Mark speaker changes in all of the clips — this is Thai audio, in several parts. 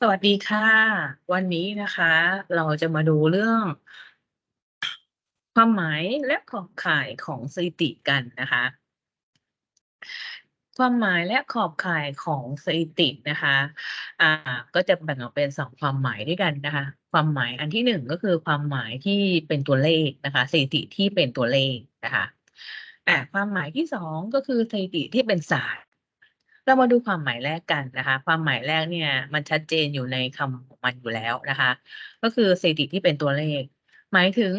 Speaker 1: สวัสดีค่ะ วันนี้นะคะ เราจะมาดูเรื่อง ความหมายและขอบข่ายของสถิติกันนะคะ ความหมายและขอบข่ายของสถิตินะคะ อ่า ก็จะแบ่งออกเป็นสองความหมายด้วยกันนะคะ ความหมายอันที่หนึ่งก็คือความหมายที่เป็นตัวเลขนะคะสถิติที่เป็นตัวเลขนะคะอ่าความหมายที่สองก็คือสถิติที่เป็นศาสตร์ เรามาดูความหมายแรกกันนะคะ ความหมายแรกเนี่ยมันชัดเจนอยู่ในคำของมันอยู่แล้วนะคะ ก็คือสถิติที่เป็นตัวเลข หมายถึง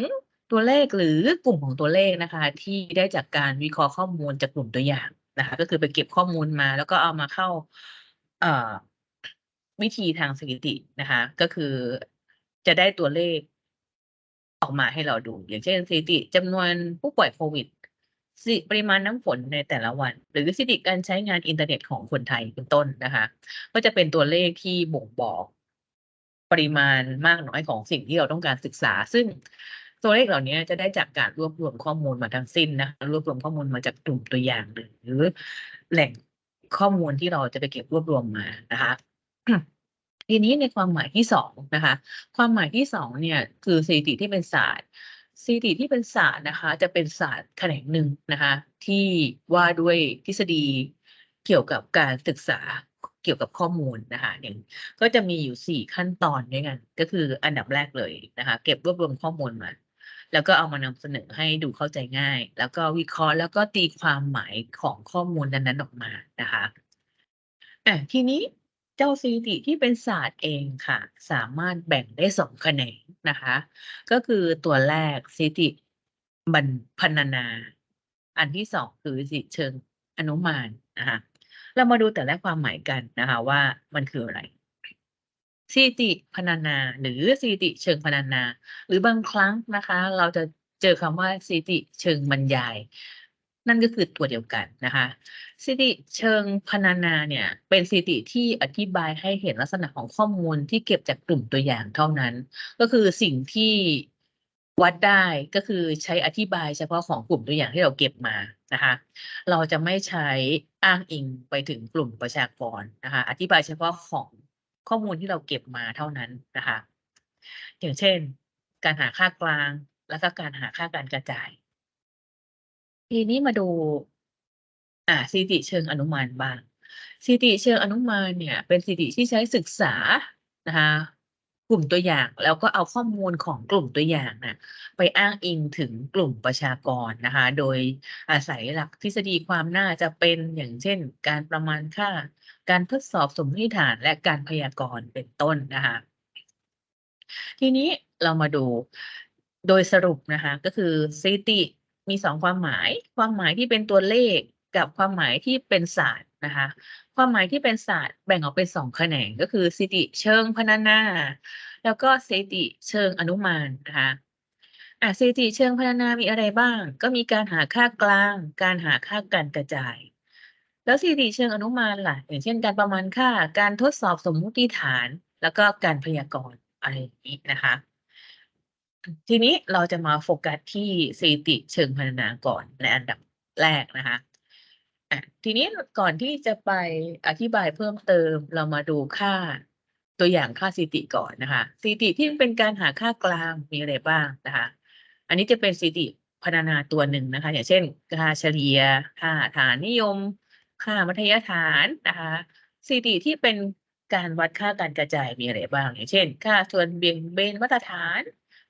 Speaker 1: ตัวเลขหรือกลุ่มของตัวเลขนะคะ ที่ได้จากการวิเคราะห์ข้อมูลจากกลุ่มตัวอย่างนะคะ ก็คือไปเก็บข้อมูลมา แล้วก็เอามาเข้าเอ่อวิธีทางสถิตินะคะ ก็คือจะได้ตัวเลขออกมาให้เราดู อย่างเช่นสถิติจำนวนผู้ป่วยโควิด สิปริมาณน้ำฝนในแต่ละวัน หรือสถิติการใช้งานอินเทอร์เน็ตของคนไทยเป็นต้นนะคะ ก็จะเป็นตัวเลขที่บ่งบอกปริมาณมากน้อยของสิ่งที่เราต้องการศึกษา ซึ่งตัวเลขเหล่านี้จะได้จากการรวบรวมข้อมูลมาทั้งสิ้นนะคะรวบรวมข้อมูลมาจากกลุ่มตัวอย่างหรือแหล่งข้อมูลที่เราจะไปเก็บรวบรวมมานะคะทีนี้ในความหมายที่สองนะคะ ความหมายที่สองเนี่ยคือสถิติที่เป็นศาสตร์ สถิติที่เป็นศาสตร์นะคะ จะเป็นศาสตร์แขนงหนึ่งนะคะ ที่ว่าด้วยทฤษฎีเกี่ยวกับการศึกษาเกี่ยวกับข้อมูลนะคะอย่างก็จะมีอยู่สี่ขั้นตอนด้วยกัน ก็คืออันดับแรกเลยนะคะ เก็บรวบรวมข้อมูลมาแล้วก็เอามานำเสนอให้ดูเข้าใจง่าย แล้วก็วิเคราะห์แล้วก็ตีความหมายของข้อมูลนั้นๆออกมานะคะอาทีนี้ จ้าสถิติที่เป็นศาสตร์เองค่ะ สามารถแบ่งได้2แขนงนะคะ ก็คือตัวแรกสถิติบรรพรรณนา อันที่2คือสถิติเชิงอนุมานนะคะเรามาดูแต่ละความหมายกันนะคะว่ามันคืออะไรสถิติพรรณนา หรือสถิติเชิงพรรณนา หรือบางครั้งนะคะ เราจะเจอคำว่าสถิติเชิงบรรยาย นั่นก็คือตัวเดียวกันนะคะสถิติเชิงพรรณนาเนี่ย เป็นสถิติที่อธิบายให้เห็นลักษณะของข้อมูลที่เก็บจากกลุ่มตัวอย่างเท่านั้น ก็คือสิ่งที่วัดได้ก็คือใช้อธิบายเฉพาะของกลุ่มตัวอย่างที่เราเก็บมานะคะ เราจะไม่ใช้อ้างอิงไปถึงกลุ่มประชากรนะคะ อธิบายเฉพาะของข้อมูลที่เราเก็บมาเท่านั้นนะคะ อย่างเช่น การหาค่ากลางแล้วก็การหาค่าการกระจาย ทีนี้มาดู อ่าสถิติเชิงอนุมานบ้างสถิติเชิงอนุมานเนี่ย เป็นสถิติที่ใช้ศึกษานะคะกลุ่มตัวอย่างแล้วก็เอาข้อมูลของกลุ่มตัวอย่างน่ะไปอ้างอิงถึงกลุ่มประชากรนะคะ โดยอาศัยหลักทฤษฎีความน่าจะเป็นอย่างเช่น การประมาณค่า การทดสอบสมมติฐานและการพยากรณ์เป็นต้นนะคะทีนี้เรามาดูโดยสรุปนะคะ ก็คือสถิติ มี2ความหมาย ความหมายที่เป็นตัวเลขกับความหมายที่เป็นศาสตร์นะคะ ความหมายที่เป็นศาสตร์แบ่งออกเป็น2แขนงก็คือสติเชิงพรรณนา แล้วก็สติเชิงอนุมานนะคะอ่าสติเชิงพรรณนามีอะไรบ้าง ก็มีการหาค่ากลาง การหาค่าการกระจาย แล้วสติเชิงอนุมานล่ะ อย่างเช่น การประมาณค่า การทดสอบสมมุติฐาน แล้วก็การพยากรณ์อะไรอย่างงี้นะคะ ทีนี้เราจะมาโฟกัสที่สถิติเชิงพรรณนาก่อนในอันดับแรกนะคะทีนี้ก่อนที่จะไปอธิบายเพิ่มเติมเรามาดูค่าตัวอย่างค่าสถิติก่อนนะคะสถิติที่เป็นการหาค่ากลางมีอะไรบ้างนะคะ อันนี้จะเป็นสถิติพรรณนาตัวหนึ่งนะคะ อย่างเช่นค่าเฉลี่ยค่าฐานนิยม ค่ามัธยฐานนะคะสถิติที่เป็นการวัดค่าการกระจายมีอะไรบ้าง อย่างเช่น ค่าส่วนเบี่ยงเบนมาตรฐาน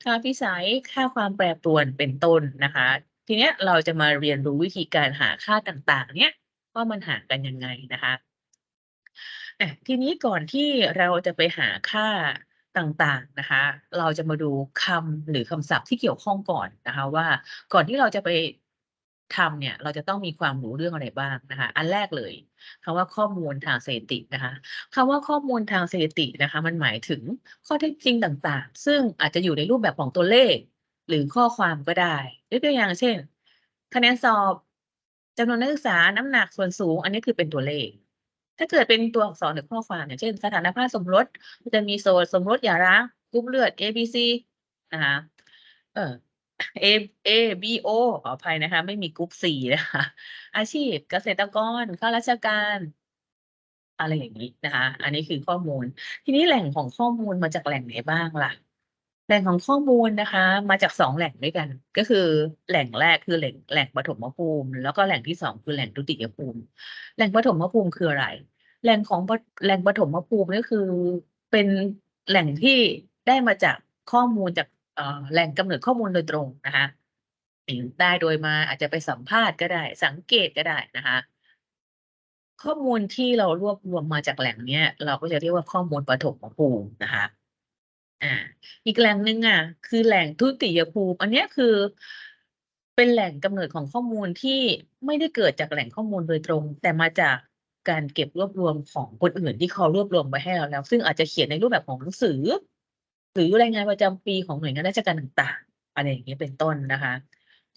Speaker 1: ค่าพิสัยค่าความแปรปรวนเป็นต้นนะคะ ทีเนี้ยเราจะมาเรียนรู้วิธีการหาค่าต่างๆ เนี้ยว่ามันหากันยังไงนะคะอะทีนี้ก่อนที่เราจะไปหาค่าต่างๆนะคะ เราจะมาดูคำหรือคำศัพท์ที่เกี่ยวข้องก่อนนะคะ ว่าก่อนที่เราจะไป ทำเนี่ยเราจะต้องมีความรู้เรื่องอะไรบ้างนะคะ อันแรกเลยคำว่าข้อมูลทางสถิตินะคะคำว่าข้อมูลทางสถิตินะคะ มันหมายถึงข้อเท็จจริงต่างๆ ซึ่งอาจจะอยู่ในรูปแบบของตัวเลข หรือข้อความก็ได้ยกตัวอย่างเช่น คะแนนสอบจำนวนนักศึกษาน้ำหนักส่วนสูง อันนี้คือเป็นตัวเลข ถ้าเกิดเป็นตัวอักษรหรือข้อความอย่างเช่น สถานภาพสมรสจะมีโสดสมรสหย่าร้างกรุ๊ปเลือด ABC นะคะเออ เอเอบอขออภัยนะคะ ไม่มีกรุ๊ป C นะคะ อาชีพเกษตรกรข้าราชการอะไรอย่างนี้นะคะ อันนี้คือข้อมูล ทีนี้แหล่งของข้อมูลมาจากแหล่งไหนบ้างล่ะ แหล่งของข้อมูลนะคะ มาจากสองแหล่งด้วยกัน ก็คือแหล่งแรกคือแหล่งแหล่งปฐมภูมิ แล้วก็แหล่งที่สองคือแหล่งทุติยภูมิ แหล่งปฐมภูมิคืออะไร แหล่งของปแหล่งปฐมภูมิก็คือเป็นแหล่งที่ได้มาจากข้อมูลจาก แหล่งกำเนิดข้อมูลโดยตรงนะคะได้โดยมาอาจจะไปสัมภาษณ์ก็ได้ สังเกตก็ได้นะคะข้อมูลที่เรารวบรวมมาจากแหล่งเนี้ย เราก็จะเรียกว่าข้อมูลปฐมภูมินะคะอ่าอีกแหล่งหนึ่งอะ คือแหล่งทุติยภูมิ อันนี้คือเป็นแหล่งกำเนิดของข้อมูลที่ไม่ได้เกิดจากแหล่งข้อมูลโดยตรง แต่มาจากการเก็บรวบรวมของคนอื่นที่เขารวบรวมไว้ให้เราแล้ว ซึ่งอาจจะเขียนในรูปแบบของหนังสือ หรือรายงานประจำปีของหน่วยงานราชการต่างๆอะไรอย่างนี้ยเป็นต้นนะคะ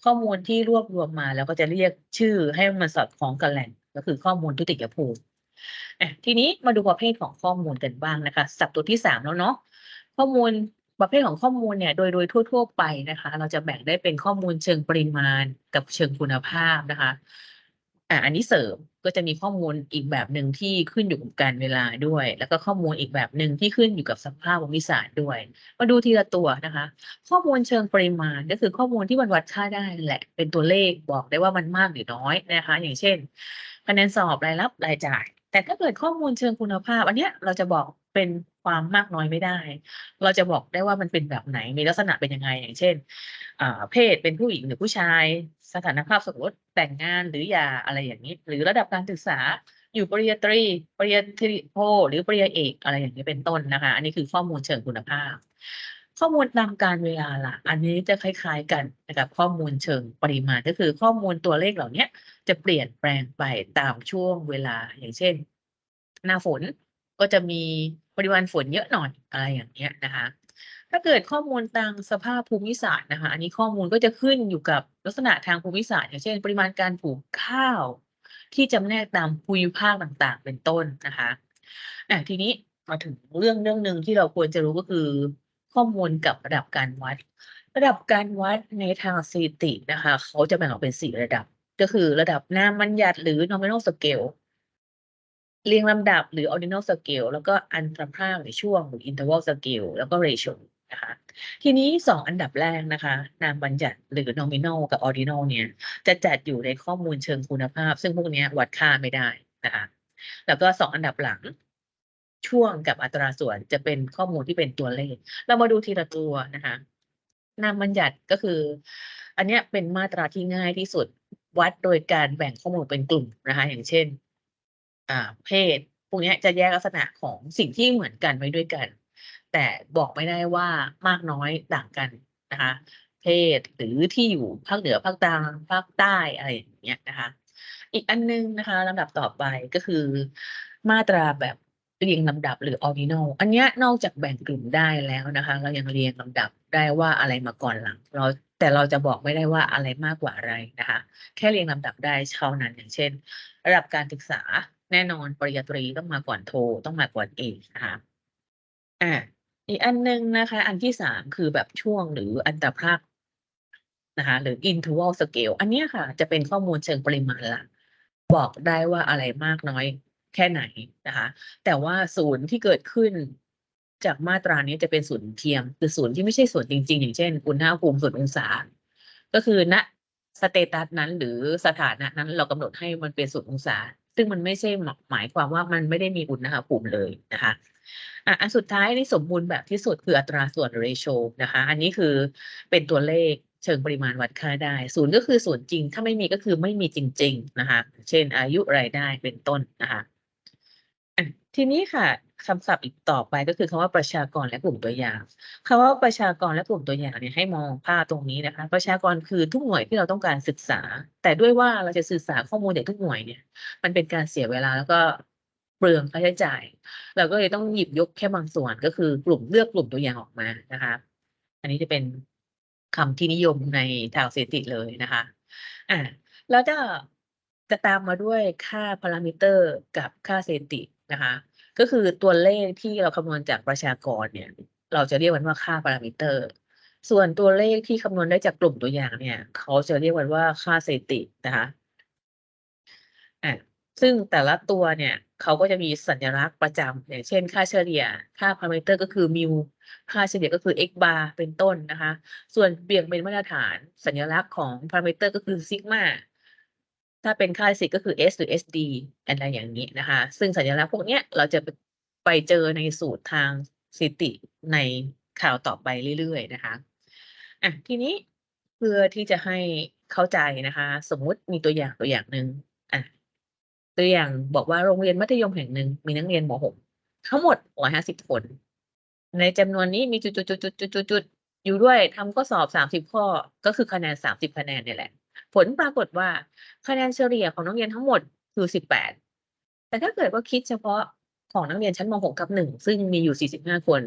Speaker 1: ข้อมูลที่รวบรวมมาแล้วก็จะเรียกชื่อให้มันสอดคล้องกับแหล่งก็คือข้อมูลทุติยภูมิทีนี้มาดูประเภทของข้อมูลกันบ้างนะคะสับตัวที่สามแล้วเนาะข้อมูลประเภทของข้อมูลเนี่ยโดยโดยทั่ว ๆ ไปนะคะ เราจะแบ่งได้เป็นข้อมูลเชิงปริมาณกับเชิงคุณภาพนะคะ อ่าอันนี้เสริมก็จะมีข้อมูลอีกแบบหนึ่งที่ขึ้นอยู่กับการเวลาด้วย แล้วก็ข้อมูลอีกแบบหนึ่งที่ขึ้นอยู่กับสภาพภูมิศาสตร์ด้วย มาดูทีละตัวนะคะ ข้อมูลเชิงปริมาณก็คือข้อมูลที่มันวัดค่าได้แหละ เป็นตัวเลขบอกได้ว่ามันมากหรือน้อยนะคะ อย่างเช่นคะแนนสอบรายรับรายจ่าย แต่ถ้าเกิดข้อมูลเชิงคุณภาพ อันเนี้ยเราจะบอกเป็นความมากน้อยไม่ได้ เราจะบอกได้ว่ามันเป็นแบบไหน มีลักษณะเป็นยังไง อย่างเช่นเพศเป็นผู้หญิงหรือผู้ชาย สถานภาพสมรสแต่งงานหรือหย่าอะไรอย่างนี้ หรือระดับการศึกษาอยู่ปริญญาตรีปริญญาโทหรือปริญญาเอกอะไรอย่างนี้เป็นต้นนะคะ อันนี้คือข้อมูลเชิงคุณภาพ ข้อมูลตามการเวลาล่ะ อันนี้จะคล้ายๆกันนะครับข้อมูลเชิงปริมาณก็คือข้อมูลตัวเลขเหล่านี้จะเปลี่ยนแปลงไปตามช่วงเวลาอย่างเช่น หน้าฝนก็จะมีปริมาณฝนเยอะหน่อยอะไรอย่างเงี้ยนะคะ ถ้าเกิดข้อมูลตามสภาพภูมิศาสตร์นะคะ อันนี้ข้อมูลก็จะขึ้นอยู่กับลักษณะทางภูมิศาสตร์ อย่างเช่น ปริมาณการปลูกข้าว ที่จำแนกตามภูมิภาคต่างๆ เป็นต้นนะคะอะทีนี้มาถึงเรื่องเรื่องหนึ่งที่เราควรจะรู้ก็คือ ข้อมูลกับระดับการวัด ระดับการวัดในทางสถิตินะคะ เขาจะแบ่งออกเป็นสี่ระดับ ก็คือระดับนามบัญญัติหรือ nominal scale เรียงลำดับหรือ ordinal scale แล้วก็อันตรภาคในช่วงหรือ interval scale แล้วก็ ratio นะคะทีนี้สองอันดับแรกนะคะ นามบัญญัติหรือ nominal กับ ordinal เนี่ยจะจัดอยู่ในข้อมูลเชิงคุณภาพ ซึ่งพวกนี้วัดค่าไม่ได้นะคะแล้วก็สองอันดับหลัง ช่วงกับอัตราส่วนจะเป็นข้อมูลที่เป็นตัวเลข เรามาดูทีละตัวนะคะนามบัญญัติก็คือ อันนี้เป็นมาตราที่ง่ายที่สุดวัดโดยการแบ่งข้อมูลเป็นกลุ่มนะคะ อย่างเช่น อ่า เพศพวกนี้จะแยกลักษณะของสิ่งที่เหมือนกันไว้ด้วยกัน แต่บอกไม่ได้ว่ามากน้อยต่างกันนะคะ เพศหรือที่อยู่ภาคเหนือภาคกลางภาคใต้อะไรอย่างเงี้ยนะคะ อีกอันหนึงนะคะลำดับต่อไปก็คือ มาตราแบบ เรียงลำดับหรือ ordinal อันนี้นอกจากแบ่งกลุ่มได้แล้วนะคะ เรายังเรียงลำดับได้ว่าอะไรมาก่อนหลัง เราแต่เราจะบอกไม่ได้ว่าอะไรมากกว่าอะไรนะคะ แค่เรียงลำดับได้เท่านั้นอย่างเช่น ระดับการศึกษาแน่นอนปริญญาตรีต้องมาก่อนโทต้องมาก่อนเอกนะคะอ่าอีกอันหนึงนะคะ อันที่สามคือแบบช่วงหรืออันตรภาคนะคะหรือ interval scale อันนี้ค่ะ จะเป็นข้อมูลเชิงปริมาณละบอกได้ว่าอะไรมากน้อย แค่ไหนนะคะแต่ว่าศูนย์ที่เกิดขึ้นจากมาตรานี้จะเป็นศูนย์เทียม คือศูนย์ที่ไม่ใช่ศูนย์จริง ๆ อย่างเช่น อุณหภูมิศูนย์องศา ก็คือณสเตตัสนั้นหรือสถานะนั้นเรากำหนดให้มันเป็นศูนย์องศา ซึ่งมันไม่ใช่หมายความว่ามันไม่ได้มีอุณหภูมิเลยนะคะอะอันสุดท้ายที่สมบูรณ์แบบที่สุดคืออัตราส่วน ratio นะคะ อันนี้คือเป็นตัวเลขเชิงปริมาณวัดค่าได้ศูนย์ก็คือศูนย์จริง ถ้าไม่มีก็คือไม่มีจริง ๆ นะคะ เช่นอายุรายได้เป็นต้นนะคะ ทีนี้ค่ะคำศัพท์อีกต่อไปก็คือคำว่าประชากรและกลุ่มตัวอย่างคำว่าประชากรและกลุ่มตัวอย่างเนี่ยให้มองภาพตรงนี้นะคะ ประชากรคือทุกหน่วยที่เราต้องการศึกษา แต่ด้วยว่าเราจะศึกษาข้อมูลจากทุกหน่วยเนี่ย มันเป็นการเสียเวลาแล้วก็เปลืองค่าใช้จ่าย เราก็เลยต้องหยิบยกแค่บางส่วนก็คือกลุ่มเลือกกลุ่มตัวอย่างออกมานะคะ อันนี้จะเป็นคำที่นิยมในทางสถิติเลยนะคะอ่าแล้วจะจะตามมาด้วยค่าพารามิเตอร์กับค่าสถิติ นะคะ ก็คือตัวเลขที่เราคำนวณจากประชากรเนี่ย เราจะเรียกมันว่าค่าพารามิเตอร์ ส่วนตัวเลขที่คำนวณได้จากกลุ่มตัวอย่างเนี่ย เขาจะเรียกมันว่าค่าสถิตินะคะอะซึ่งแต่ละตัวเนี่ยเขาก็จะมีสัญลักษณ์ประจำอย่างเช่น ค่าเฉลี่ย ค่าพารามิเตอร์ก็คือมิวค่าเฉลี่ยก็คือ x bar เป็นต้นนะคะ ส่วนเบี่ยงเป็นมาตรฐาน สัญลักษณ์ของพารามิเตอร์ก็คือซิกมา ถ้าเป็นค่าสิทธิ์ก็คือ s หรือ sd อะไรอย่างนี้นะคะ ซึ่งสัญลักษณ์พวกนี้เราจะไปเจอในสูตรทางสถิติในข่าวต่อไปเรื่อยๆนะคะอะทีนี้เพื่อที่จะให้เข้าใจนะคะ สมมุติมีตัวอย่างตัวอย่างหนึ่งอะตัวอย่างบอกว่าโรงเรียนมัธยมแห่งหนึ่งมีนักเรียนม .6 ทั้งหมด150 คน ในจำนวนนี้มีจุดๆๆๆๆอยู่ด้วยทำข้อสอบ 30 ข้อก็คือคะแนน 30 คะแนนเนี่ยแหละ ผลปรากฏว่าคะแนนเฉลี่ยของนักเรียนทั้งหมดคือ18แต่ถ้าเกิดว่าคิดเฉพาะของนักเรียนชั้นม .6 ทับ1ซึ่งมีอยู่ 45 คน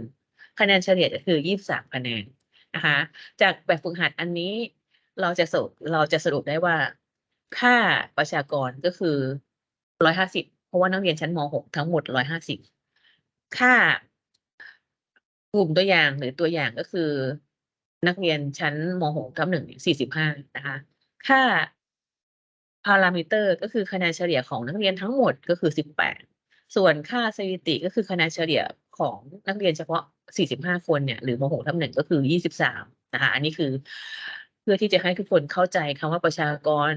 Speaker 1: คะแนนเฉลี่ยจะคือ 23 คะแนนนะคะจากแบบฝึกหัดอันนี้เราจะสรุปเราจะสรุปได้ว่า ค่าประชากรก็คือ 150 เพราะว่านักเรียนชั้นม .6 ทั้งหมด 150 ค่ากลุ่มตัวอย่างหรือตัวอย่างก็คือ นักเรียนชั้นม .6 ทับ1เนี่ย45 นะคะ ค่าพารามิเตอร์ก็คือคะแนนเฉลี่ยของนักเรียนทั้งหมดก็คือ 18 ส่วนค่าสถิติก็คือคะแนนเฉลี่ยของนักเรียนเฉพาะ 45 คนเนี่ย หรือม .6 ทับ1ก็คือ 23 นะคะ อันนี้คือเพื่อที่จะให้ทุกคนเข้าใจคำว่าประชากร